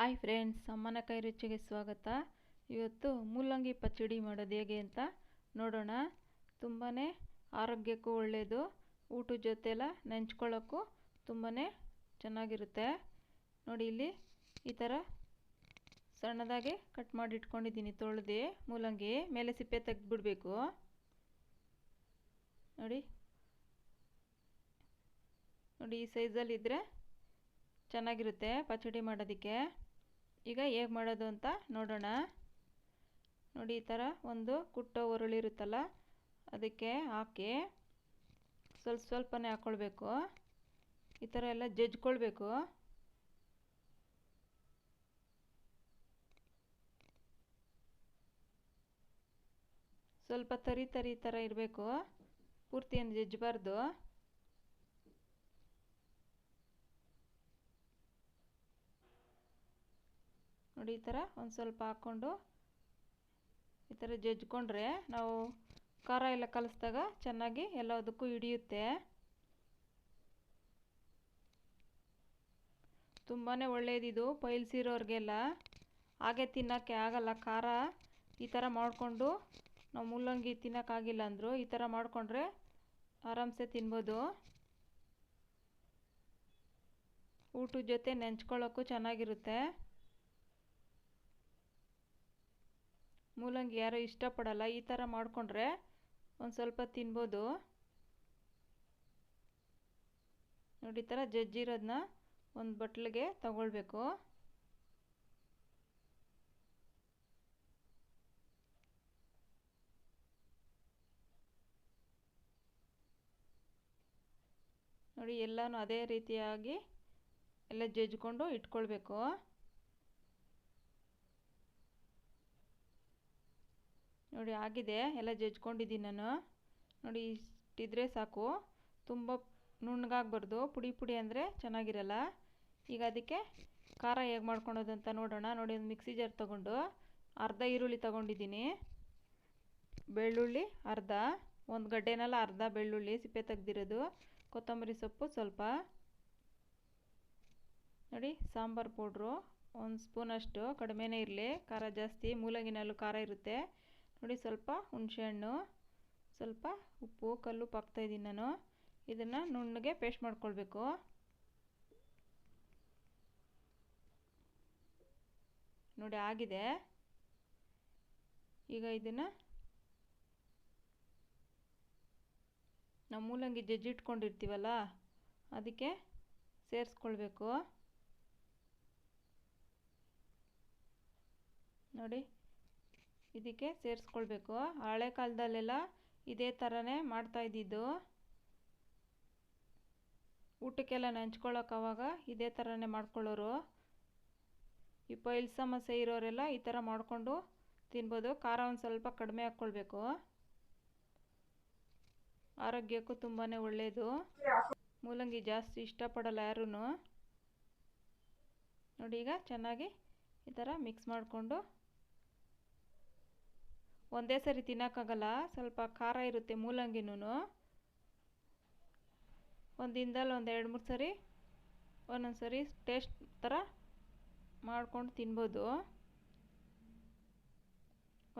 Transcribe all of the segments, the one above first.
Hi friends ಅಮ್ಮನ ಕೈ ರುಚಿಗೆ ಸ್ವಾಗತ. ಇವತ್ತು ಮೂಲಂಗಿ ಪಚ್ಚಡಿ ಮಾಡೋದು ಹೇಗೆ ಅಂತ ನೋಡೋಣ. ತುಂಬಾ ಆರೋಗ್ಯಕ್ಕೂ ಒಳ್ಳೆಯದು ಊಟದ ಜೊತೆಲ್ಲ ನೆಂಚ್ಕೊಳ್ಳೋಕ್ಕೂ ತುಂಬಾ ಚೆನ್ನಾಗಿರುತ್ತೆ. ನೋಡಿ ಇಲ್ಲಿ ಈ ಥರ ಸಣ್ಣದಾಗಿ ಕಟ್ ಮಾಡಿ ಇಟ್ಕೊಂಡಿದ್ದೀನಿ ತೊಳೆದು ಮೂಲಂಗಿ, ಮೇಲೆ ಸಿಪ್ಪೆ ತೆಗೆದ್ಬಿಡ್ಬೇಕು. ನೋಡಿ ನೋಡಿ ಈ ಸೈಜಲ್ಲಿ ಇದ್ದರೆ ಚೆನ್ನಾಗಿರುತ್ತೆ ಪಚಡಿ ಮಾಡೋದಕ್ಕೆ. ಈಗ ಹೇಗೆ ಮಾಡೋದು ಅಂತ ನೋಡೋಣ. ನೋಡಿ, ಈ ಥರ ಒಂದು ಕುಟ್ಟೋ ಒರಳಿರುತ್ತಲ್ಲ ಅದಕ್ಕೆ ಹಾಕಿ ಸ್ವಲ್ಪ ಸ್ವಲ್ಪನೇ ಹಾಕ್ಕೊಳ್ಬೇಕು ಈ ಥರ ಎಲ್ಲ ಜಜ್ಕೊಳ್ಬೇಕು ಸ್ವಲ್ಪ ತರಿ ತರಿ ಥರ ಇರಬೇಕು. ಪೂರ್ತಿ ಏನು ಜಜ್ಜಬಾರ್ದು. ನೋಡಿ, ಈ ಥರ ಒಂದು ಸ್ವಲ್ಪ ಹಾಕ್ಕೊಂಡು ಈ ಥರ ಜಜ್ಜಿಕೊಂಡ್ರೆ ನಾವು ಖಾರ ಎಲ್ಲ ಕಲಿಸಿದಾಗ ಚೆನ್ನಾಗಿ ಎಲ್ಲದಕ್ಕೂ ಹಿಡಿಯುತ್ತೆ. ತುಂಬಾ ಒಳ್ಳೆಯದಿದು ಪೈಲ್ಸ್ ಇರೋರಿಗೆಲ್ಲ ಹಾಗೆ ತಿನ್ನೋಕ್ಕೆ ಆಗಲ್ಲ, ಖಾರ ಈ ಥರ ಮಾಡಿಕೊಂಡು ನಾವು ಮೂಲಂಗಿ ತಿನ್ನೋಕ್ಕಾಗಿಲ್ಲ ಅಂದರು ಈ ಥರ ಮಾಡಿಕೊಂಡ್ರೆ ಆರಾಮ್ಸೆ ತಿನ್ಬೋದು. ಊಟದ ಜೊತೆ ನೆಂಚ್ಕೊಳ್ಳೋಕ್ಕೂ ಚೆನ್ನಾಗಿರುತ್ತೆ. ಮೂಲಂಗಿ ಯಾರೂ ಇಷ್ಟಪಡಲ್ಲ, ಈ ಥರ ಮಾಡಿಕೊಂಡ್ರೆ ಒಂದು ಸ್ವಲ್ಪ ತಿನ್ಬೋದು. ನೋಡಿ, ಈ ಥರ ಜಜ್ಜಿರೋದನ್ನ ಒಂದು ಬಟ್ಲಿಗೆ ತಗೊಳ್ಬೇಕು. ನೋಡಿ, ಎಲ್ಲನೂ ಅದೇ ರೀತಿಯಾಗಿ ಎಲ್ಲ ಜಜ್ಜಿಕೊಂಡು ಇಟ್ಕೊಳ್ಬೇಕು. ನೋಡಿ ಆಗಿದೆ, ಎಲ್ಲ ಜಜ್ಕೊಂಡಿದ್ದೀನಿ ನಾನು. ನೋಡಿ ಇಷ್ಟಿದ್ರೆ ಸಾಕು. ತುಂಬ ನುಣ್ಣಗಾಗಬಾರ್ದು. ಪುಡಿ ಪುಡಿ ಅಂದರೆ ಚೆನ್ನಾಗಿರಲ್ಲ. ಈಗ ಅದಕ್ಕೆ ಖಾರ ಹೇಗೆ ಮಾಡ್ಕೊಳೋದು ಅಂತ ನೋಡೋಣ. ನೋಡಿ ಒಂದು ಮಿಕ್ಸಿ ಜಾರ್ ತೊಗೊಂಡು ಅರ್ಧ ಈರುಳ್ಳಿ ತೊಗೊಂಡಿದ್ದೀನಿ. ಬೆಳ್ಳುಳ್ಳಿ ಅರ್ಧ, ಒಂದು ಗಡ್ಡೆನಲ್ಲ ಅರ್ಧ ಬೆಳ್ಳುಳ್ಳಿ ಸಿಪ್ಪೆ ತೆಗ್ದಿರೋದು. ಕೊತ್ತಂಬರಿ ಸೊಪ್ಪು ಸ್ವಲ್ಪ. ನೋಡಿ ಸಾಂಬಾರು ಪೌಡ್ರು, ಒಂದು ಸ್ಪೂನಷ್ಟು ಕಡಿಮೆನೇ ಇರಲಿ. ಖಾರ ಜಾಸ್ತಿ ಮೂಲಂಗಿನಲ್ಲೂ ಖಾರ ಇರುತ್ತೆ. ನೋಡಿ ಸ್ವಲ್ಪ ಹುಣಸೆಹಣ್ಣು ಸ್ವಲ್ಪ ಉಪ್ಪು, ಕಲ್ಲು ಹಾಕ್ತಾಯಿದ್ದೀನಿ ನಾನು. ಇದನ್ನು ನುಣ್ಣಗೆ ಪೇಸ್ಟ್ ಮಾಡ್ಕೊಳ್ಬೇಕು. ನೋಡಿ ಆಗಿದೆ. ಈಗ ಇದನ್ನು ನಾವು ಮೂಲಂಗಿ ಜಜ್ಜಿಟ್ಕೊಂಡಿರ್ತೀವಲ್ಲ ಅದಕ್ಕೆ ಸೇರಿಸ್ಕೊಳ್ಬೇಕು. ನೋಡಿ ಇದಕ್ಕೆ ಸೇರಿಸ್ಕೊಳ್ಬೇಕು. ಹಳೆ ಕಾಲದಲ್ಲೆಲ್ಲ ಇದೇ ಥರನೇ ಮಾಡ್ತಾ ಇದ್ದಿದ್ದು. ಊಟಕ್ಕೆಲ್ಲ ನೆಂಚ್ಕೊಳ್ಳೋಕೆ ಅವಾಗ ಇದೇ ಥರನೇ ಮಾಡ್ಕೊಳ್ಳೋರು. ಈ ಪೈಲ್ ಸಮಸ್ಯೆ ಇರೋರೆಲ್ಲ ಈ ಥರ ಮಾಡಿಕೊಂಡು ತಿನ್ಬೋದು. ಖಾರ ಒಂದು ಸ್ವಲ್ಪ ಕಡಿಮೆ ಹಾಕ್ಕೊಳ್ಬೇಕು. ಆರೋಗ್ಯಕ್ಕೂ ತುಂಬಾ ಒಳ್ಳೆಯದು ಮೂಲಂಗಿ ಜಾಸ್ತಿ ಇಷ್ಟಪಡಲ್ಲ ಯಾರೂ ನೋಡಿ ಈಗ ಚೆನ್ನಾಗಿ ಈ ಥರ ಮಿಕ್ಸ್ ಮಾಡಿಕೊಂಡು ಒಂದೇ ಸರಿ ತಿನ್ನೋಕ್ಕಾಗಲ್ಲ, ಸ್ವಲ್ಪ ಖಾರ ಇರುತ್ತೆ ಮೂಲಂಗಿನೂ ಒಂದು ದಿನದಲ್ಲಿ ಒಂದು ಎರಡು ಮೂರು ಸರಿ, ಒಂದೊಂದು ಸರಿ ಟೇಸ್ಟ್ ಥರ ಮಾಡ್ಕೊಂಡು ತಿನ್ಬೋದು.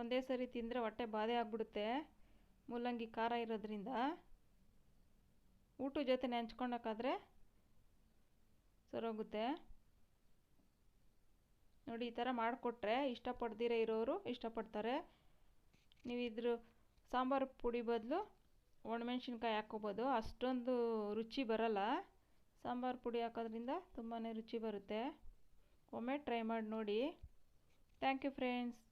ಒಂದೇ ಸರಿ ತಿಂದರೆ ಹೊಟ್ಟೆ ಬಾಧೆ ಆಗಿಬಿಡುತ್ತೆ, ಮೂಲಂಗಿ ಖಾರ ಇರೋದ್ರಿಂದ. ಊಟದ ಜೊತೆ ನೆಂಚ್ಕೊಳಕ್ಕಾದ್ರೆ ಸರೋಗುತ್ತೆ. ನೋಡಿ, ಈ ಥರ ಮಾಡಿಕೊಟ್ರೆ ಇಷ್ಟಪಡ್ದಿರೇ ಇರೋರು ಇಷ್ಟಪಡ್ತಾರೆ. ನೀವು ಇದ್ರ ಸಾಂಬಾರು ಪುಡಿ ಬದಲು ಒಣಮೆಣ್ಸಿನ್ಕಾಯಿ ಹಾಕ್ಕೋಬೋದು. ಅಷ್ಟೊಂದು ರುಚಿ ಬರಲ್ಲ. ಸಾಂಬಾರು ಪುಡಿ ಹಾಕೋದ್ರಿಂದ ತುಂಬಾ ರುಚಿ ಬರುತ್ತೆ. ಒಮ್ಮೆ ಟ್ರೈ ಮಾಡಿ ನೋಡಿ. Thank you friends.